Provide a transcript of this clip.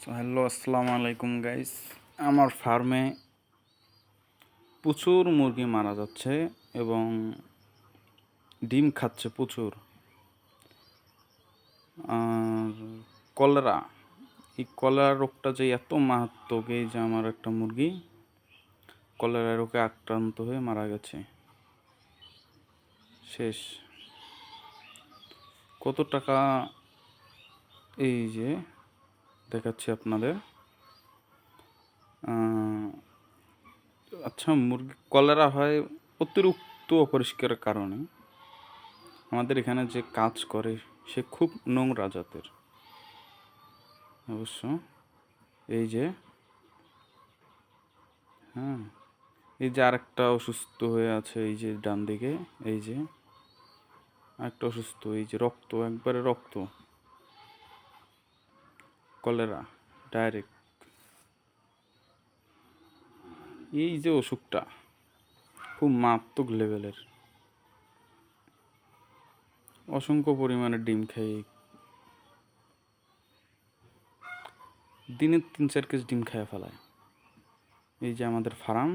Hello আসসালামু আলাইকুম guys আমার ফার্মে প্রচুর মুরগি মারা যাচ্ছে এবং ডিম খাচ্ছে প্রচুর। আর কলেরা, এই কলেরা রোগটা যে এত মারাত্মক, এই যে আমার একটা মুরগি, কলেরা রোগে আক্রান্ত হয়ে মারা গেছে। শেষ। কত টাকা এই যে দেখাচ্ছি আপনাদের। আচ্ছা মুরগি কলেরা হয় অতিরিক্ত অপরিষ্কারের কারণে। আমাদের এখানে যে কাজ করে, সে খুব নোংরা জাতের। অবশ্য এই যে হ্যাঁ এই যে আরেকটা অসুস্থ হয়ে আছে, এই যে ডান দিকে, এই যে, আরেকটা অসুস্থ, এই যে রক্ত, একবারে রক্ত। কলেরা ডাইরেক্ট এই যে অসুখটা, খুব মারাত্মক লেভেলের অসংখ্য পরিমাণে ডিম খাই। দিনে তিন চার কেজি ডিম খাইয়া ফেলায়। এই যে আমাদের ফার্ম